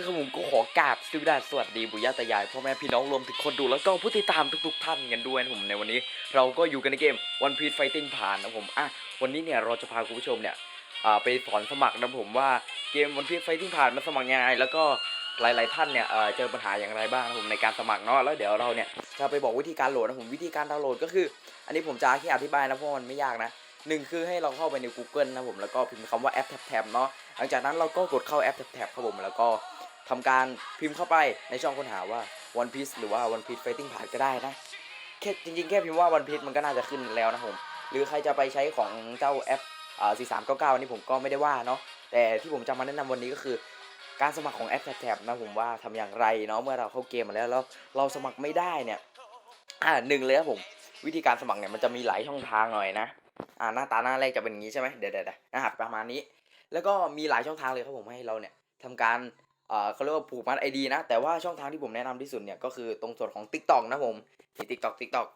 ครับผมก็ขอกราบสวัสดีสวัสดีบุญญาตายายพ่อแม่พี่น้องรวมถึงคนดูแล้วก็ผู้ติดตามทุก ๆ ท่านกันด้วยนะผมในวันนี้เราก็อยู่กันในเกม One Piece Fighting ผ่านนะผมอะวันนี้เนี่ยเราจะพาคุณผู้ชมเนี่ยไปสอนสมัครนะผมว่าเกม One Piece Fighting ผ่านมันสมัครยังไงแล้วก็หลาย ๆ ท่านเนี่ยเจอปัญหาอย่างไรบ้างนะผมในการสมัครเนาะแล้วเดี๋ยวเราเนี่ยจะไปบอกวิธีการโหลดนะผมวิธีการดาวน์โหลดก็คือ อันนี้ผมจะแค่อธิบายนะเพราะมันไม่ยากนะหนึ่งคือให้เราเข้าไปใน Google นะผมแล้วก็พิมพ์คำว่าแอปแท็บเนาะหลังจากนั้นเราก็กดเข้าแอปแท็บครับผมแล้วก็ ทำการพิมพ์เข้าไปในช่องค้นหาว่า One Piece หรือว่า One Piece Fighting ผ่านก็ได้นะแค่จริงๆ แค่พิมพ์ว่า One Piece มันก็น่าจะขึ้นแล้วนะผม หรือใครจะไปใช้ของเจ้าแอปอ่า4399อันนี้ผมก็ไม่ได้ว่าเนาะแต่ที่ผมจะมาแนะนำวันนี้ก็คือการสมัครของแอปแท็บนะผมว่าทำอย่างไรเนาะเมื่อเราเข้าเกมมาแล้วแล้วเราสมัครไม่ได้เนี่ยอ่าหนึ่งเลยครับผมวิธีการสมัครเนี่ยมันจะมีหลายช่องทางหน่อยนะอ่าหน้าตาหน้าแรกจะเป็นอย่างนี้ใช่ไหมเดี๋ยวๆๆนะครับประมาณนี้ แล้วก็มีหลายช่องทางเลยครับผมให้เราเนี่ยทำการ เขาเรียกว่าผูกมัดไอดีนะ แต่ว่าช่องทางที่ผมแนะนำที่สุดเนี่ยก็คือตรงส่วนของ Tik t o อกนะผมที่ Tik t o อก Tik t o อก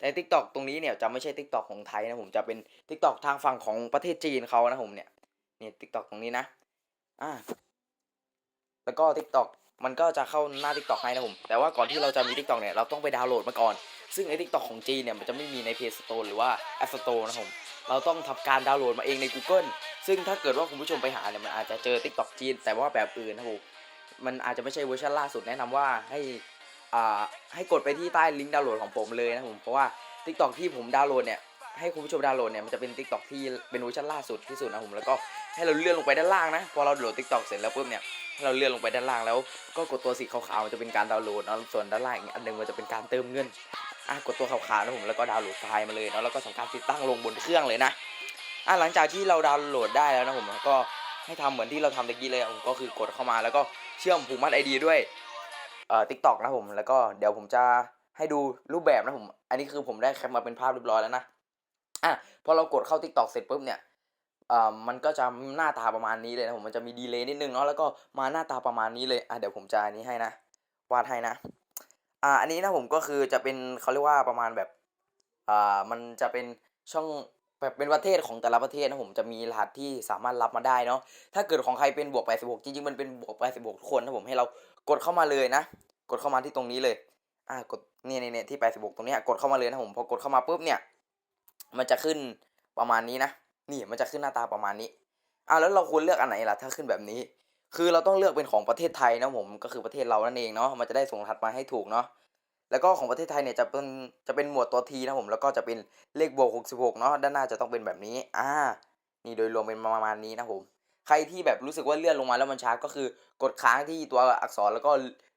แต่ Tik t o อกตรงนี้เนี่ยจะไม่ใช่ Tik t o อกของไทยนะผมจะเป็น Tik t o อกทางฝั่งของประเทศจีนเขานะผมเนี่ยนี่ Tik t o อกตรงนี้นะอ่าแล้วก็ Tik t o อกมันก็จะเข้าหน้า Tik t o อกให้นะผมแต่ว่าก่อนที่เราจะมี Tik t o อกเนี่ยเราต้องไปดาวน์โหลดมาก่อน ซึ่งไอ้ Tik t o อกของจีนเนี่ยมันจะไม่มีใน Play Store หรือว่า App Store นะผมเราต้องทำการดาวน์โหลดมาเองใน Google ซึ่งถ้าเกิดว่าคุณผู้ชมไปหาเนี่ยมันอาจจะเจอ Tik t o อกจีน แต่ว่าแบบอื่นนะผม มันอาจจะไม่ใช่เวอร์ชันล่าสุดแนะนำว่าให้อ่าให้กดไปที่ใต้ลิงก์ดาวน์โหลดของผมเลยนะผมเพราะว่า Tik t o อกที่ผมดาวน์โหลดเนี่ยให้คุณผู้ชมดาวน์โหลดเนี่ยมันจะเป็น Tik t o อกที่เป็นเวอร์ชันล่าสุดที่สุดนะผมแล้วก็ให้เราเลื่อนลงไปด้านล่างนะพอเราโหลด Tik t o อกเสร็จแล้วปุ๊บเนี่ยให้เราเลื่อนลงไปด้านล่างแล้วก็กดตัวสีขาวๆมันจะเป็นการดาวน์โหลดเนาะส่วนด้านล่างอีกอันหนึงมันจะเป็นการเติมเงินอะกดตัวขาวๆนะผมแล้วก็ดาวน์โหลดไฟล์มาเลยเนาะแล้วก็ทำการติดตั้งลงบนเครื่องเลยนะอะหลังจากที่เราดาวน์โหลดได้แล้วนะผมก็ ให้ทำเหมือนที่เราทำตะกี้เลยผมก็คือกดเข้ามาแล้วก็เชื่อมผูกมัดไอดีด้วยเอ่อทิกตอกนะผมแล้วก็เดี๋ยวผมจะให้ดูรูปแบบนะผม อันนี้คือผมได้แคปมาเป็นภาพเรียบร้อยแล้วนะอะพอเรากดเข้า Tik t o อกเสร็จปุ๊บเนี่ยเอ่อมันก็จะหน้าตาประมาณนี้เลยนะผมมันจะมีดีเลย์นิดนึงเนาะแล้วก็มาหน้าตาประมาณนี้เลยอะเดี๋ยวผมจะอันนี้ให้นะวาดให้นะอ่าอันนี้นะผมก็คือจะเป็นเขาเรียกว่าประมาณแบบอ่ามันจะเป็นช่อง แบบเป็นประเทศของแต่ละประเทศนะผมจะมีรหัสที่สามารถรับมาได้เนาะถ้าเกิดของใครเป็นบวก86จริงๆมันเป็นบวก86ทุกคนนะผมให้เรากดเข้ามาเลยนะ กดเข้ามาที่ตรงนี้เลยอ่ากดเนี่ยเนี่ยที่86ตรงนี้กดเข้ามาเลยนะผมพอกดเข้ามาปุ๊บเนี่ย มันจะขึ้นประมาณนี้นะนี่มันจะขึ้นหน้าตาประมาณนี้อ่าแล้วเราควรเลือกอันไหนล่ะถ้าขึ้นแบบนี้ คือเราต้องเลือกเป็นของประเทศไทยนะผมก็คือประเทศเรานั่นเองเนาะมันจะได้ส่งรหัสมาให้ถูกเนาะ แล้วก็ของประเทศไทยเนี่ยจะเป็นจะเป็นหมวดตัวทีนะผมแล้วก็จะเป็นเลขบวก66เนาะด้านหน้าจะต้องเป็นแบบนี้อ่านี่โดยรวมเป็นประมาณนี้นะผมใครที่แบบรู้สึกว่าเลื่อนลงมาแล้วมันช้าก็คือกดค้างที่ตัวอักษรแล้วก็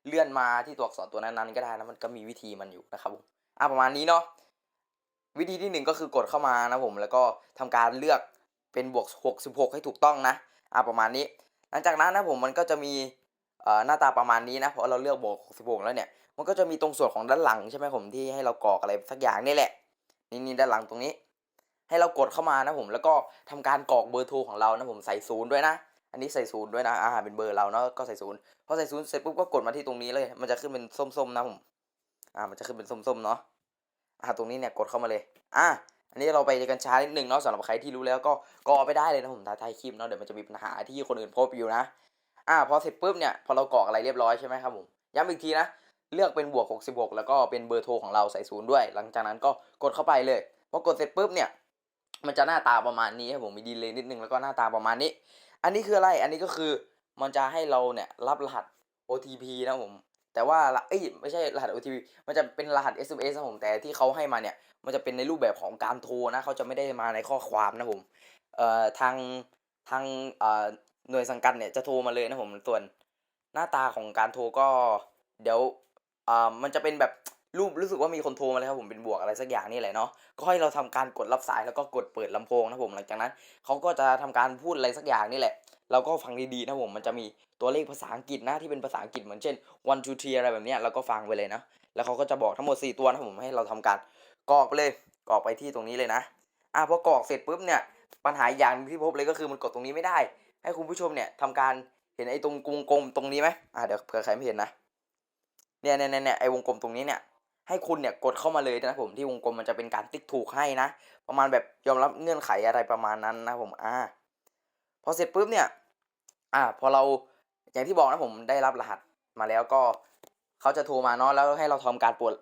เลื่อนมาที่ตัวอักษรตัวนั้นๆก็ได้นะมันก็มีวิธีมันอยู่นะครับผมอะประมาณนี้เนาะวิธีที่หนึ่งก็คือกดเข้ามานะผมแล้วก็ทำการเลือกเป็นบวก66ให้ถูกต้องนะอะประมาณนี้ หลังจากนั้นนะผมมันก็จะมีเอ่อหน้าตาประมาณนี้นะเพราะเราเลือกบวก66แล้วเนี่ย มันก็จะมีตรงส่วนของด้านหลังใช่ไหมผมที่ให้เรากรอกอะไรสักอย่างนี่แหละ นี่นี่ด้านหลังตรงนี้ ให้เรากดเข้ามานะผมแล้วก็ทำการกรอกเบอร์โทรของเรานะผมใส่ศูนย์ด้วยนะอันนี้ใส่ศูนย์ด้วยนะอ่าเป็นเบอร์เราเนาะก็ใส่ศูนย์พอใส่ศูนย์เสร็จปุ๊บก็กดมาที่ตรงนี้เลย มันจะขึ้นเป็นส้มๆนะผมอ่ามันจะขึ้นเป็นส้มๆเนาะอ่าตรงนี้เนี่ยกดเข้ามาเลย อ่าอันนี้เราไปกันช้านิดนึงเนาะสำหรับใครที่รู้แล้วก็กรอไปได้เลยนะผมท้ายท้ายคลิปเนาะเดี๋ยวมันจะมีปัญหาที่คนอื่นพบอยู่นะ อ่าพอเสร็จปุ๊บเนี่ยพอเรากรอกอะไรเรียบร้อยใช่ไหมครับผมย้ำอีกทีนะ เลือกเป็นบวก 66 แล้วก็เป็นเบอร์โทรของเราใส่ศูนย์ด้วย หลังจากนั้นก็กดเข้าไปเลยพอกดเสร็จปุ๊บเนี่ยมันจะหน้าตาประมาณนี้ครับผมมีดีเลย์นิดนึงแล้วก็หน้าตาประมาณนี้ อันนี้คืออะไรอันนี้ก็คือมันจะให้เราเนี่ยรับรหัส OTP นะผมแต่ว่าเอ้ยไม่ใช่รหัส OTP มันจะเป็นรหัส SMS นะผมแต่ที่เขาให้มาเนี่ยมันจะเป็นในรูปแบบของการโทรนะเขาจะไม่ได้มาในข้อความนะผมเอ่อทางทางเอ่อหน่วยสังกัดเนี่ยจะโทรมาเลยนะผมส่วนหน้าตาของการโทรก็เดี๋ยว อ่ามันจะเป็นแบบรูปรู้สึกว่ามีคนโทรมาเลยครับผมเป็นบวกอะไรสักอย่างนี่แหละเนาะก็ให้เราทำการกดรับสายแล้วก็กดเปิดลำโพงนะผมหลังจากนั้นเขาก็จะทำการพูดอะไรสักอย่างนี่แหละ เราก็ฟังดีๆนะผมมันจะมีตัวเลขภาษาอังกฤษนะที่เป็นภาษาอังกฤษเหมือนเช่น one two three อะไรแบบนี้เราก็ฟังไปเลยนะแล้วเขาก็จะบอกทั้งหมด 4 ตัวนะผมให้เราทำการกรอกไปเลยกรอกไปที่ตรงนี้เลยนะอะพอกรอกเสร็จปุ๊บเนี่ยปัญหาอย่างที่พบเลยก็คือมันกดตรงนี้ไม่ได้ ให้คุณผู้ชมเนี่ยทำการเห็นไอ้ตรงวงกลมตรงนี้ไหมอะเดี๋ยวเผื่อใครไม่เห็นนะ เนี่ยเนี่ยเนี่ยไอวงกลมตรงนี้เนี่ยให้คุณเนี่ยกดเข้ามาเลยนะผมที่วงกลมมันจะเป็นการติ๊กถูกให้นะ ประมาณแบบยอมรับเงื่อนไขอะไรประมาณนั้นนะผมอ่าพอเสร็จปุ๊บเนี่ยอ่าพอเราอย่างที่บอกนะผมได้รับรหัสมาแล้วก็เขาจะโทรมาเนาะแล้วให้เราทำการปวด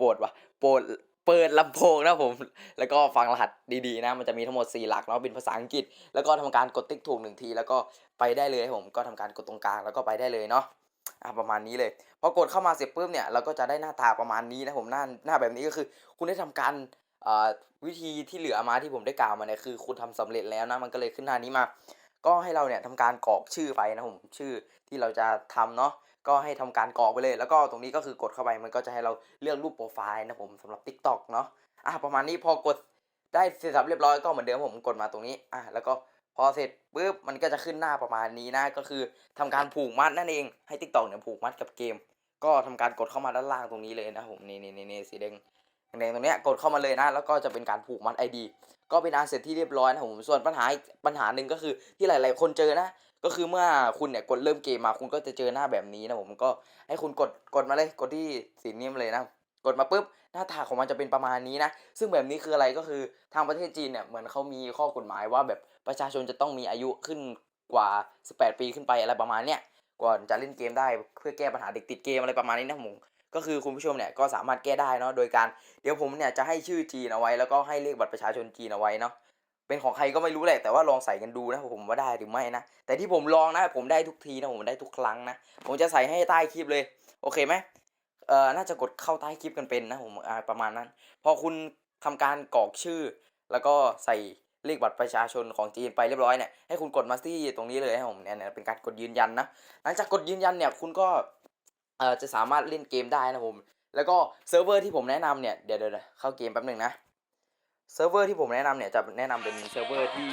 ปวดวะปวดเปิดลำโพงนะผม แล้วก็ฟังรหัสดีๆนะ มันจะมีทั้งหมด 4 หลักเนาะเป็นภาษาอังกฤษ แล้วก็ทำการกดติ๊กถูกหนึ่งที แล้วก็ไปได้เลยผม ก็ทำการกดตรงกลางแล้วก็ไปได้เลยเนาะ อะประมาณนี้เลยพอกดเข้ามาเสร็จปุ๊บเนี่ยเราก็จะได้หน้าตาประมาณนี้นะผมหน้าหน้าแบบนี้ก็คือ คุณได้ทำการวิธีที่เหลือมาที่ผมได้กล่าวมาเนี่ยคือคุณทำสำเร็จแล้วนะมันก็เลยขึ้นหน้านี้มา ก็ให้เราเนี่ยทำการกรอกชื่อไปนะผมชื่อที่เราจะทำเนาะก็ให้ทำการกรอกไปเลย แล้วก็ตรงนี้ก็คือกดเข้าไปมันก็จะให้เราเลือกรูปโปรไฟล์นะผมสำหรับ Tik t o อกเนาะอะประมาณนี้พอกดได้เสร็จสับเรียบร้อยก็เหมือนเดิมผมกดมาตรงนี้อะแล้วก็ พอเสร็จปุ๊บมันก็จะขึ้นหน้าประมาณนี้นะก็คือทำการผูกมัดนั่นเองให้ Tik t o อกเนี่ยผูกมัดกับเกม ก็ทำการกดเข้ามาด้านล่างตรงนี้เลยนะผมนี่นี่นี่นี่สีแดงแดงตรงเนี้ยกดเข้ามาเลยนะ แล้วก็จะเป็นการผูกมัด ID ก็เป็นอันเสร็จที่เรียบร้อยนะผมส่วนปัญหาปัญหาหนึ่งก็คือที่หลาย ๆ คนเจอนะ ก็คือเมื่อคุณเนี่ยกดเริ่มเกมมาคุณก็จะเจอหน้าแบบนี้นะผมก็ให้คุณกดกดมาเลยกดที่สีนี้มาเลยนะ กดมาปุ๊บหน้าตาของมันจะเป็นประมาณนี้นะ ซึ่งแบบนี้คืออะไรก็คือทางประเทศจีนเนี่ยเหมือนเขามีข้อกฎหมายว่าแบบประชาชนจะต้องมีอายุขึ้นกว่า 18 ปีขึ้นไปอะไรประมาณเนี้ยก่อนจะเล่นเกมได้เพื่อแก้ปัญหาเด็กติดเกมอะไรประมาณนี้นะผมก็คือคุณผู้ชมเนี่ยก็สามารถแก้ได้เนาะโดยการเดี๋ยวผมเนี่ยจะให้ชื่อจีนเอาไว้ แล้วก็ให้เลขบัตรประชาชนจีนเอาไว้เนาะเป็นของใครก็ไม่รู้แหละแต่ว่าลองใส่กันดูนะผมว่าได้หรือไม่นะแต่ที่ผมลองนะผมได้ทุกทีนะผมได้ทุกครั้งนะผมจะใส่ให้ใต้คลิปเลยโอเคไหม เอ่อน่าจะกดเข้าใต้คลิปกันเป็นนะผมอ่าประมาณนั้น พอคุณทำการกรอกชื่อ แล้วก็ใส่เลขบัตรประชาชนของจีนไปเรียบร้อยเนี่ยให้คุณกดมาที่ตรงนี้เลยนะผมเนี่ยเป็นการกดยืนยันนะหลังจากกดยืนยันเนี่ยคุณก็เอ่อจะสามารถเล่นเกมได้นะผมแล้วก็เซิร์ฟเวอร์ที่ผมแนะนำเนี่ยเดี๋ยวเดี๋ยวเข้าเกมแป๊บหนึ่งนะเซิร์ฟเวอร์ที่ผมแนะนำเนี่ยจะแนะนำเป็นเซิร์ฟเวอร์ที่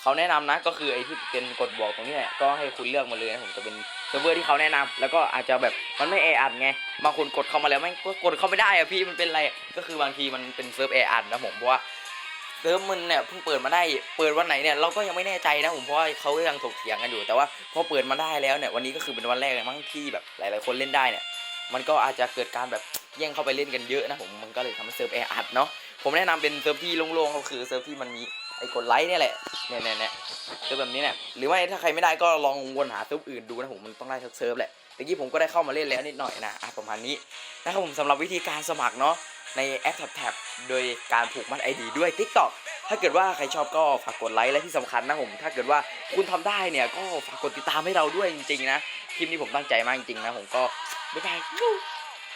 เขาแนะนำนะก็คือไอที่เป็นกดบอกตรงนี้แหละก็ให้คุณเลือกมาเลยนะผมจะเป็น เซิร์ฟเวอร์ที่เขาแนะนำแล้วก็อาจจะแบบมันไม่แออัดไงบางคนกดเข้ามาแล้วไม่กดเข้าไม่ได้อะพี่มันเป็นอะไรก็คือบางทีมันเป็นเซิร์ฟแออัดนะผมเพราะว่าเซิร์ฟมันเนี่ยเพิ่งเปิดมาได้เปิดวันไหนเนี่ยเราก็ยังไม่แน่ใจนะผมเพราะว่าเขายังถกเถียงกันอยู่แต่ว่าพอเปิดมาได้แล้วเนี่ยวันนี้ก็คือเป็นวันแรกเลยมั้งที่แบบหลาย ๆ คนเล่นได้เนี่ยมันก็อาจจะเกิดการแบบแย่งเข้าไปเล่นกันเยอะนะผมมันก็เลยทำให้เซิร์ฟแออัดเนาะผมแนะนำเป็นเซิร์ฟที่โล่งๆก็คือเซิร์ฟที่มันมี ไอ้กดไลค์เนี่ยแหละเนี่ยเนี่ยเนี่ยเซิร์ฟแบบนี้เนี่ยหรือไม่ถ้าใครไม่ได้ก็ลองวนหาเซิร์ฟอื่นดูนะผมมันต้องได้ทุกเซิร์ฟแหละตะกี้ผมก็ได้เข้ามาเล่นแล้วนิดหน่อยนะอะประมาณนี้นะครับผมสำหรับวิธีการสมัครเนาะในแอปแท็บโดยการผูกมัด ID ด้วย TikTok ถ้าเกิดว่าใครชอบก็ฝากกดไลค์และที่สำคัญนะผม ถ้าเกิดว่าคุณทำได้เนี่ยก็ฝากกดติดตามให้เราด้วยจริงๆนะ คลิปนี้ผมตั้งใจมากจริงๆนะผมก็บ๊ายบาย